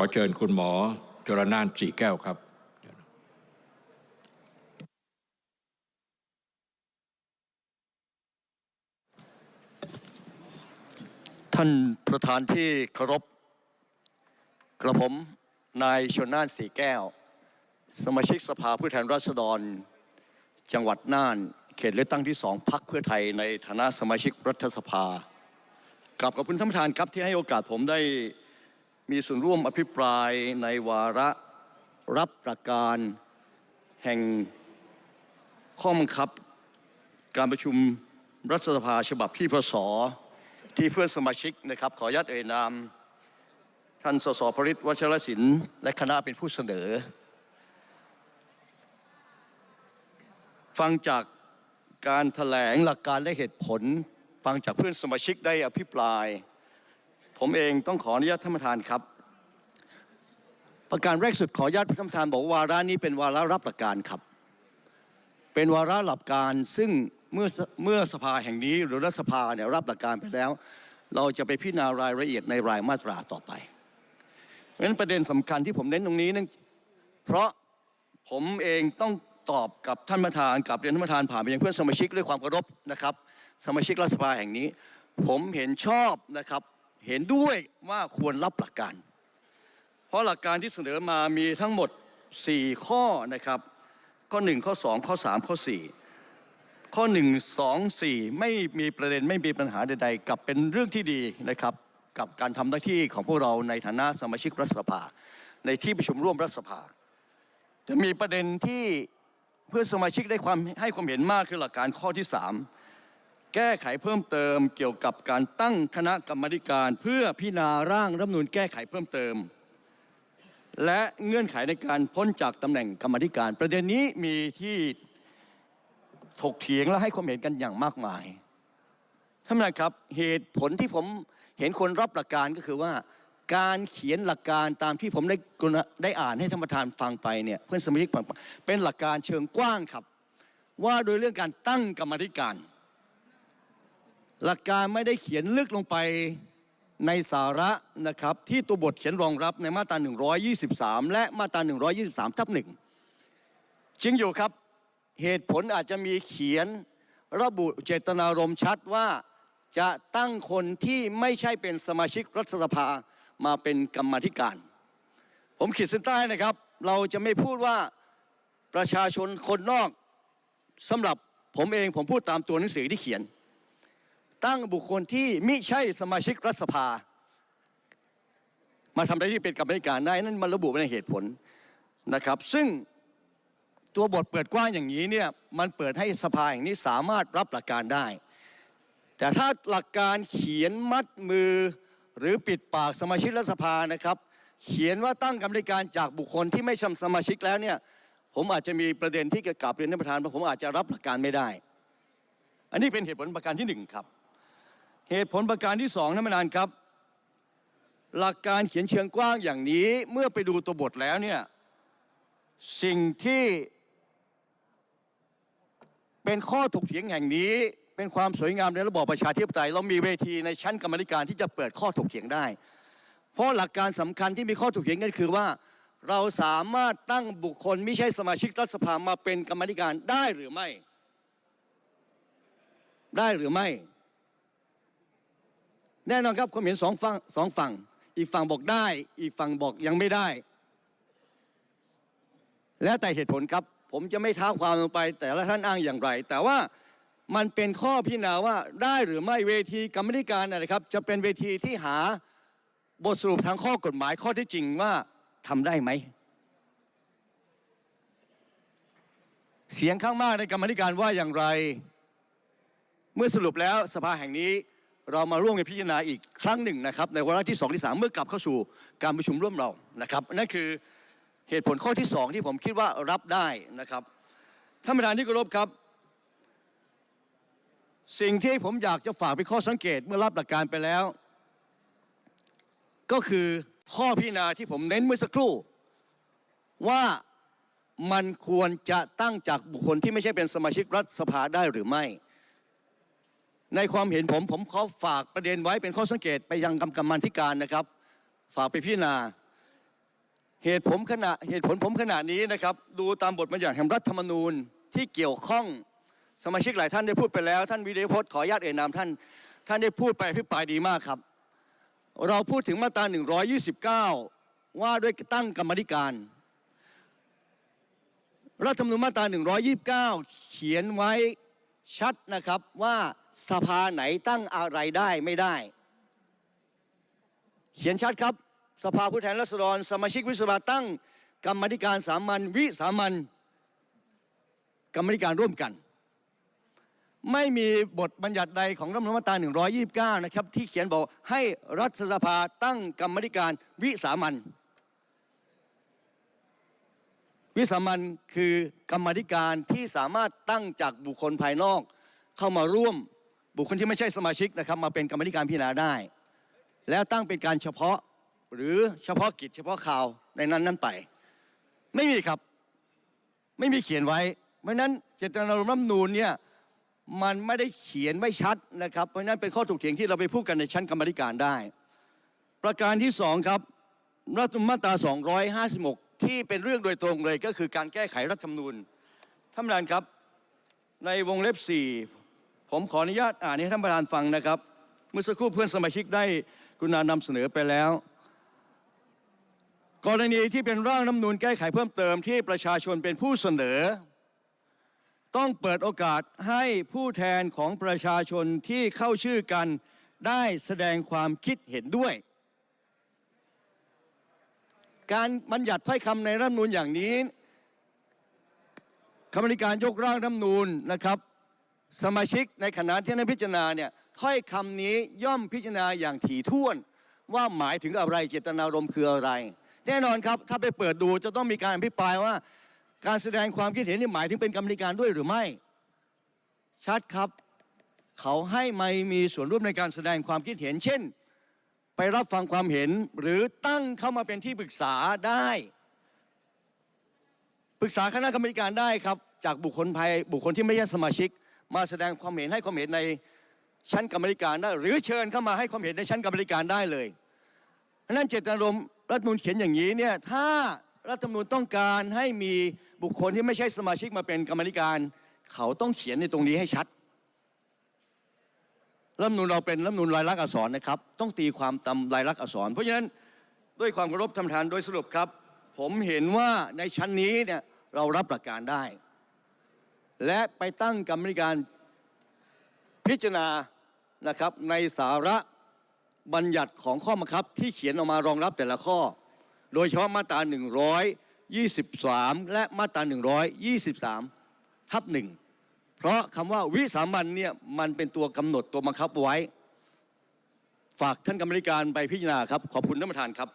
อเชิญคุณหมอจรนานสีแก้วครับ ท่านประธานที่เคารพกระผมนายชนน่านสีแก้ว สมาชิกสภาผู้แทนราษฎร จังหวัดน่าน เขตเลือกตั้งที่สองพักเพื่อไทยในฐานะสมาชิกรัฐสภากลับขอบคุณท่านประธานครับที่ให้โอกาสผมได้ มีส่วนร่วมอภิปรายในวาระรับประการแห่งข้อบังคับการประชุมรัฐสภาฉบับที่พศที่เพื่อนสมาชิกนะครับ ขออนุญาตเอ่ยนาม ท่านสสพริตวัชรศิลป์และคณะเป็นผู้เสนอ ฟังจากการถแถลงหลักการและเหตุผล ฟังจากเพื่อนสมาชิกได้อภิปราย ผมเองต้องขออนุญาตท่านประธานครับ ประการแรกสุดขออนุญาตท่านประธานบอกว่าวาระนี้เป็นวาระรับหลักการครับ เป็นวาระหลักการซึ่งเมื่อเมื่อสภาแห่งนี้หรือรัฐสภาเนี่ยรับหลักการไปแล้ว เราจะไปพิจารณารายละเอียดในรายมาตราต่อไปเพราะฉะนั้นประเด็นสำคัญที่ผมเน้นตรงนี้นั่นเพราะผมเองต้องตอบกับท่านประธานกับเรียนท่านประธานผ่านไปยังเพื่อนสมาชิกด้วยความเคารพนะครับ สมาชิกรัฐสภาแห่งนี้ ผมเห็นชอบนะครับ เห็นด้วยว่าควรรับหลักการ เพราะหลักการที่เสนอมามีทั้งหมด 4 ข้อนะครับ ข้อ 1 ข้อ 2 ข้อ 3 ข้อ 4 ข้อ 1 2 4 ไม่มีประเด็นไม่มีปัญหาใดๆกับเป็นเรื่องที่ดีนะครับ กับการทำหน้าที่ของพวกเราในฐานะสมาชิกรัฐสภา ในที่ประชุมร่วมรัฐสภา จะมีประเด็นที่เพื่อสมาชิกได้ความให้ความเห็นมากคือหลักการข้อที่ 3 แก้ไขเพิ่มเติมเกี่ยวกับการตั้งคณะกรรมการ เพื่อพิจารณาร่างรัฐมนูญแก้ไขเพิ่มเติม และเงื่อนไขในการพ้นจากตำแหน่งกรรมการ ประเด็นนี้มีที่ถกเถียงและให้ความเห็นกันอย่างมากมายท่านประธานครับเหตุผลที่ผมเห็นคนรับหลักการก็คือว่า การเขียนหลักการตามที่ผมได้กรุณาได้อ่านให้ท่านประธานฟังไปเนี่ยเพื่อนสมาชิกฟังเป็นหลักการเชิงกว้างครับ ว่าโดยเรื่องการตั้งกรรมธิการ หลักการไม่ได้เขียนลึกลงไปในสาระนะครับที่ตัวบทเขียนรองรับในมาตรา 123 และมาตรา 123 ทับหนึ่งจริงอยู่ครับเหตุผลอาจจะมีเขียนระบุเจตนารมณ์ชัดว่าจะตั้งคนที่ไม่ใช่เป็นสมาชิกรัฐสภามาเป็นกรรมธิการ ผมขีดเส้นใต้นะครับ เราจะไม่พูดว่าประชาชนคนนอกสำหรับผมเองผมพูดตามตัวหนังสือที่เขียน ตั้งบุคคลที่มิใช่สมาชิกรัฐสภา มาทำหน้าที่เป็นกรรมธิการได้นั่นมันระบุไว้ในเหตุผลนะครับ ซึ่งตัวบทเปิดกว้างอย่างนี้เนี่ยมันเปิดให้สภาแห่งนี้สามารถรับหลักการได้ แต่ถ้าหลักการเขียนมัดมือหรือปิดปากสมาชิกรัฐสภานะครับ เขียนว่าตั้งกรรมการจากบุคคลที่ไม่ชสมาชิกแล้วเนี่ยผมอาจจะมีประเด็นที่จะกลับเรียนท่านประธานว่าผมอาจจะรับหลักการไม่ได้ อันนี้เป็นเหตุผลประการที่หนึ่งครับ เหตุผลประการที่สองท่านประธานครับ หลักการเขียนเชิงกว้างอย่างนี้เมื่อไปดูตัวบทแล้วเนี่ยสิ่งที่เป็นข้อถกเถียงแห่งนี้ เป็นความสวยงามในระบอบประชาธิปไตย เรามีเวทีในชั้นกรรมธิการที่จะเปิดข้อถกเถียงได้ เพราะหลักการสำคัญที่มีข้อถกเถียงกันคือว่า เราสามารถตั้งบุคคลไม่ใช่สมาชิกรัฐสภามาเป็นกรรมธิการได้หรือไม่ ได้หรือไม่ แน่นอนครับความเห็นสองฝั่งสองฝั่ง อีกฝั่งบอกได้ อีกฝั่งบอกยังไม่ได้ แล้วแต่เหตุผลครับ ผมจะไม่ท้าความลงไป แต่ละท่านอ้างอย่างไร แต่ว่ามันเป็นข้อพิจารณาว่าได้หรือไม่เวทีกรรมธิการนะครับ จะเป็นเวทีที่หาบทสรุปทางข้อกฎหมายข้อที่จริงว่าทำได้ไหม เสียงข้างมากในกรรมธิการว่าอย่างไร เมื่อสรุปแล้วสภาแห่งนี้ เรามาร่วมกันพิจารณาอีกครั้งหนึ่งนะครับ ในวาระที่สองที่สามเมื่อกลับเข้าสู่การประชุมร่วมเรานะครับนั่นคือเหตุผลข้อที่สองที่ผมคิดว่ารับได้นะครับท่านประธานที่เคารพครับ สิ่งที่ผมอยากจะฝากเป็นข้อสังเกตเมื่อรับหลักการไปแล้ว ก็คือข้อพิจารณาที่ผมเน้นเมื่อสักครู่ว่ามันควรจะตั้งจากบุคคลที่ไม่ใช่เป็นสมาชิกรัฐสภาได้หรือไม่ ในความเห็นผมผมขอฝากประเด็นไว้เป็นข้อสังเกตไปยังกรรมการธิการนะครับ ฝากไปพิจารณาเหตุผมขณะเหตุผลผมขณะนี้นะครับ ดูตามบทบัญญัติแห่งรัฐธรรมนูญที่เกี่ยวข้องสมาชิกหลายท่านได้พูดไปแล้ว ท่านวิเดพจน์ขออนุญาตเอ่ยนามท่าน ท่านได้พูดไปพิปรายดีมากครับ เราพูดถึงมาตรา 129 ว่าด้วยตั้งกรรมธิการ รัฐธรรมนูญมาตรา 129 เขียนไว้ ชัดนะครับว่าสภาไหนตั้งอะไรได้ไม่ได้ เขียนชัดครับ สภาผู้แทนราษฎร สมาชิกวิสภาตั้ง กรรมธิการสามัญวิสามัญกรรมธิการร่วมกัน ไม่มีบทบัญญัติใดของรัฐธรรมนูญมาตรา129 นะครับ ที่เขียนบอกให้รัฐสภาตั้งกรรมธิการวิสามัญ วิสามัญคือกรรมธิการที่สามารถตั้งจากบุคคลภายนอก เข้ามาร่วมบุคคลที่ไม่ใช่สมาชิกนะครับ มาเป็นกรรมธิการพิจารณาได้ แล้วตั้งเป็นการเฉพาะหรือเฉพาะกิจเฉพาะข่าวในนั้นนั้นไป ไม่มีครับไม่มีเขียนไว้ เพราะนั้นเจตนารมณ์รัฐนูญเนี่ยมันไม่ได้เขียนไว้ชัดนะครับ เพราะนั้นเป็นข้อถกเถียงที่เราไปพูดกันในชั้นกรรมธิการได้ ประการที่สองครับรัฐธรรมนูญมาตรา 256 ที่เป็นเรื่องโดยตรงเลยก็คือการแก้ไขรัฐธรรมนูญท่านประธานครับ ในวงเล็บ 4 ผมขออนุญาตอ่านให้ท่านประธานฟังนะครับ เมื่อสักครู่เพื่อนสมาชิกได้กรุณานำเสนอไปแล้ว กรณีที่เป็นร่างน้ำนูนแก้ไขเพิ่มเติมที่ประชาชนเป็นผู้เสนอ ต้องเปิดโอกาสให้ผู้แทนของประชาชนที่เข้าชื่อกันได้แสดงความคิดเห็นด้วย การบัญญัติถ้อยคำในรัฐมนูญอย่างนี้กรรมการยกร่างรัฐมนูญนะครับ สมาชิกในคณะที่ได้พิจารณาเนี่ยถ้อยคำนี้ย่อมพิจารณาอย่างถี่ถ้วน ว่าหมายถึงอะไรเจตนารมณ์คืออะไร แน่นอนครับถ้าไปเปิดดูจะต้องมีการอภิปรายว่า การแสดงความคิดเห็นนี่หมายถึงเป็นกรรมการด้วยหรือไม่ ชัดครับ เขาให้ไม่มีส่วนร่วมในการแสดงความคิดเห็น เช่น ไปรับฟังความเห็นหรือตั้งเข้ามาเป็นที่ปรึกษาได้ ปรึกษาคณะกรรมการได้ครับ จากบุคคลภายบุคคลที่ไม่ใช่สมาชิก มาแสดงความเห็นให้ความเห็นในชั้นกรรมการได้ หรือเชิญเข้ามาให้ความเห็นในชั้นกรรมการได้เลยนั้นเจตนารมณ์รัฐมนูญเขียนอย่างนี้เนี่ยถ้ารัฐธรรมนูญต้องการให้มีบุคคลที่ไม่ใช่สมาชิกมาเป็นกรรมการ เขาต้องเขียนในตรงนี้ให้ชัด รัฐมนูญเราเป็นรัฐมนูญลายลักษณ์อักษรนะครับ ต้องตีความตามลายลักษณ์อักษร เพราะฉะนั้นด้วยความเคารพท่านประธานโดยสรุปครับ ผมเห็นว่าในชั้นนี้เนี่ยเรารับหลักการได้ และไปตั้งกรรมการพิจารณานะครับในสาระบัญญัติของข้อบังคับที่เขียนออกมารองรับแต่ละข้อ โดยเฉพาะมาตรา 123 และมาตรา 123 ทับหนึ่ง เพราะคำว่าวิสามันเนี่ยมันเป็นตัวกำหนดตัวบังคับไว้ ฝากท่านกรรมธิการไปพิจารณาครับ ขอบคุณท่านประธานครับ